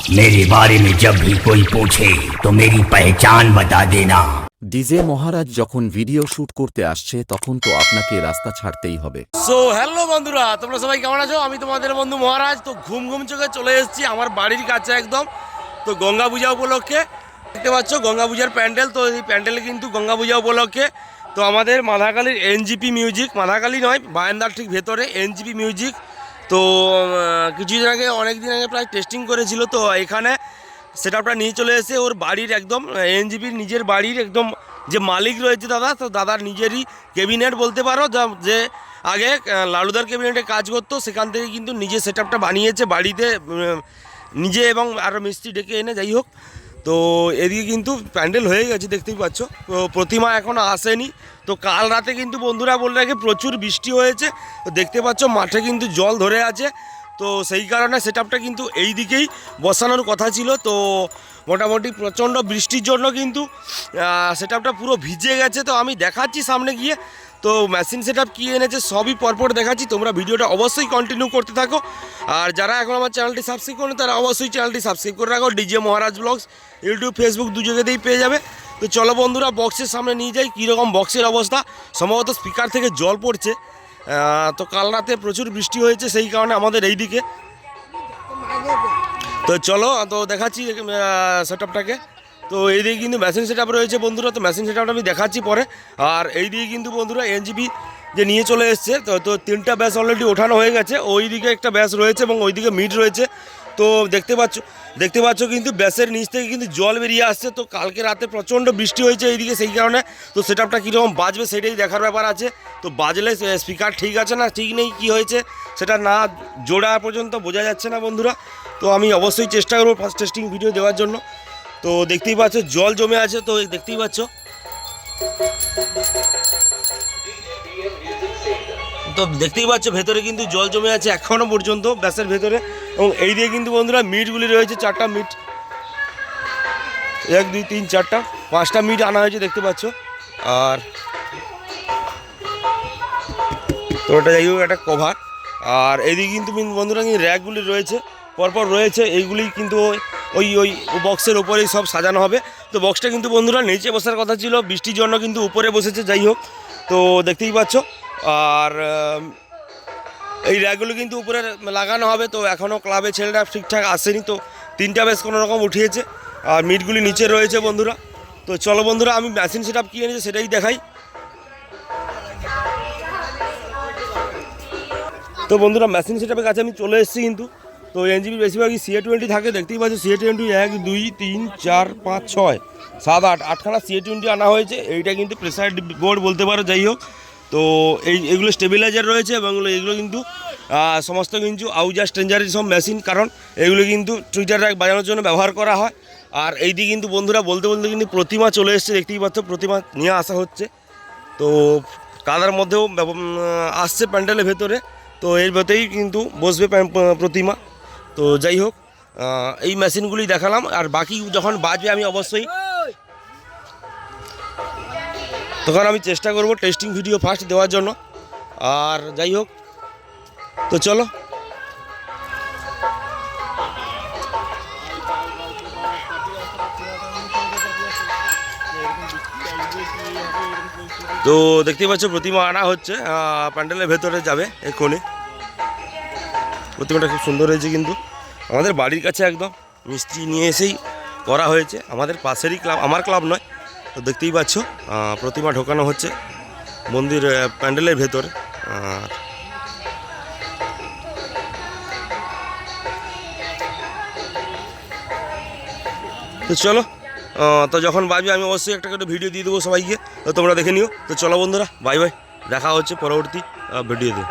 मेरे बारे में जब भी कोई पूछे तो मेरी पहचान बता देना ডিজে মহারাজ যখন ভিডিও শুট করতে আসছে তখন তো আপনাকে রাস্তা ছাড়তেই হবে সো হ্যালো বন্ধুরা তোমরা সবাই কেমন আছো আমি তোমাদের বন্ধু মহারাজ তো ঘুম ঘুম চোখে চলে এসেছি আমার বাড়ির কাছে একদম তো গঙ্গা পূজা উপলক্ষে দেখতে পাচ্ছ গঙ্গা পূজার প্যান্ডেল তো এই প্যান্ডেলে কিন্তু গঙ্গা পূজা উপলক্ষে তো আমাদের মাধাকালীর এনজিপি মিউজিক মাধাকালী নয় বায়ান্দার ঠিক ভেতরে এনজিপি মিউজিক তো কিছুদিন আগে অনেক দিন আগে প্রায় টেস্টিং করেছিল তো, এখানে সেট নিয়ে চলে এসে ওর বাড়ির একদম এনজিপির নিজের বাড়ির একদম যে মালিক রয়েছে দাদা, তো দাদার নিজেরই ক্যাবিনেট বলতে পারো, যে আগে লালুদার ক্যাবিনেটে কাজ করতো, সেখান থেকে কিন্তু নিজে সেটআপটা বানিয়েছে বাড়িতে নিজে এবং আরও মিস্ত্রি ডেকে এনে, যাই হোক। তো এদিকে কিন্তু প্যান্ডেল হয়ে গেছে, দেখতেই পাচ্ছ। প্রতিমা এখনও আসেনি। তো কাল রাতে কিন্তু বন্ধুরা বলে রাখে, প্রচুর বৃষ্টি হয়েছে। তো দেখতে পাচ্ছ, মাঠে কিন্তু জল ধরে আছে। তো সেই কারণে সেট কিন্তু এই দিকেই বসানোর কথা ছিল। তো মোটামুটি প্রচণ্ড বৃষ্টির জন্য কিন্তু সেট পুরো ভিজে গেছে। তো আমি দেখাচ্ছি সামনে গিয়ে। তো মেশিন সেট আপ কী এনেছে সবই পরপর দেখাচ্ছি। তোমরা ভিডিওটা অবশ্যই কন্টিনিউ করতে থাকো। আর যারা এখন আমার চ্যানেলটি সাবস্ক্রাইব করেন, তারা অবশ্যই চ্যানেলটি সাবস্ক্রাইব করে রাখো। DJ Maharaj blogs YouTube Facebook দু জায়গাতেই পেয়ে যাবে। তো চলো বন্ধুরা বক্সের সামনে নিয়ে যাই, কীরকম বক্সের অবস্থা। সম্ভবত স্পিকার থেকে জল পড়ছে। তো কাল রাতে প্রচুর বৃষ্টি হয়েছে, সেই কারণে আমাদের এই দিকে তো চলো, তো দেখাচ্ছি সেট আপটাকে তো এইদিকে কিন্তু মেশিন সেট রয়েছে বন্ধুরা, তো মেশিন সেট আমি দেখাচ্ছি পরে। আর এই দিকে কিন্তু বন্ধুরা এনজিবি যে নিয়ে চলে এসছে, তো তো তিনটা ব্যাস অলরেডি ওঠানো হয়ে গেছে। ওই দিকে একটা ব্যাস রয়েছে এবং ওই দিকে মিড রয়েছে। তো দেখতে পাচ্ছ দেখতে পাচ্ছ কিন্তু ব্যাসের নিচ থেকে কিন্তু জল বেরিয়ে আসছে। তো কালকে রাতে প্রচণ্ড বৃষ্টি হয়েছে এইদিকে সেই কারণে। তো সেট আপটা কীরকম বাজবে সেটাই দেখার ব্যাপার আছে। তো বাজলে স্পিকার ঠিক আছে না, ঠিক নেই, কি হয়েছে সেটা না জোড়া পর্যন্ত বোঝা যাচ্ছে না বন্ধুরা। তো আমি অবশ্যই চেষ্টা করব ফার্স্ট টেস্টিং ভিডিও দেওয়ার জন্য। তো দেখতেই পাচ্ছ, জল জমে আছে, তো দেখতেই পাচ্ছ। তো দেখতেই পাচ্ছ, ভেতরে কিন্তু জল জমে আছে এখনও পর্যন্ত, ব্যাসের ভেতরে। এবং এই দিয়ে কিন্তু বন্ধুরা মিটগুলি রয়েছে, চারটা মিট। এক, দুই, তিন, চারটা, পাঁচটা মিট আনা হয়েছে, দেখতে পাচ্ছ। আর তো ওটা যাই হোক, একটা কভার আর এইদিকে কিন্তু বন্ধুরা কিন্তু র্যাকগুলি রয়েছে, পরপর রয়েছে, এইগুলি কিন্তু ওই- ওই বক্সের ওপরেই সব সাজানো হবে। তো বক্সটা কিন্তু বন্ধুরা নিচে বসার কথা ছিল, বৃষ্টির জন্য কিন্তু উপরে বসেছে, যাই হোক। তো দেখতেই পাচ্ছ, আর এই র্যাকগুলো কিন্তু উপরে লাগানো হবে। তো এখনও ক্লাবে ছেলেরা ঠিকঠাক আসেনি, তো তিনটা বেশ কোনো রকম উঠিয়েছে। আর মিটগুলি নিচে রয়েছে বন্ধুরা। তো চলো বন্ধুরা, আমি মেশিন সেট আপ কী এনেছি সেটাই দেখাই। তো বন্ধুরা মেশিন সেটআপের কাছে আমি চলে এসেছি কিন্তু। তো এনজিবি বেশিরভাগই সিএ টোয়েন্টি থাকে, দেখতেই পাচ্ছি সিএ টোয়েন্টি এক, দুই, তিন, চার, পাঁচ, ছয়, সাত, আট, আটখানা সিএ টোয়েন্টি আনা হয়েছে, এইটা কিন্তু প্রেসার বোর্ড বলতে পারো, যাই হোক। তো এই, এগুলো স্টেবিলাইজার রয়েছে এবং এগুলো- কিন্তু সমস্ত কিন্তু আউজার, স্ট্রেঞ্জারের সব মেশিন, কারণ এগুলো কিন্তু টুইটার র্যাক বাজানোর জন্য ব্যবহার করা হয়। আর এই দিকে কিন্তু বন্ধুরা, বলতে বলতে কিন্তু প্রতিমা চলে এসছে, দেখতেই পাচ্ছ, প্রতিমা নিয়ে আসা হচ্ছে। তো কাদার মধ্যেও আসছে প্যান্ডেলের ভেতরে, তো এর ভেতরেই কিন্তু বসবে প্রতিমা। তো যাই হোক এই মেশিনগুলি দেখালাম, আর বাকি যখন বাজবে আমি অবশ্যই তখন আমি চেষ্টা করব টেস্টিং ভিডিও ফার্স্ট দেওয়ার জন্য। আর যাই হোক, তো চলো। তো দেখতেই পাচ্ছ, প্রতিমা আনা হচ্ছে প্যান্ডেলের ভেতরে যাবে এক্ষুনি প্রতিমাটা খুব সুন্দর হয়েছে কিন্তু। আমাদের বাড়ির কাছে একদম মিষ্টি নিয়ে এসেই করা হয়েছে। আমাদের পাশেরই ক্লাব, আমার ক্লাব নয়, তো দেখতেই পাচ্ছ প্রতিমা ঢোকানো হচ্ছে মন্দির প্যান্ডেলের ভেতরে। আর তো চলো তো যখন বাজবে আমি অবশ্যই একটা করে ভিডিও দিয়ে দেবো সবাইকে, তো তোমরা দেখে নিও। তো চলো বন্ধুরা, বাই বাই, দেখা হচ্ছে পরবর্তী ভিডিওতে।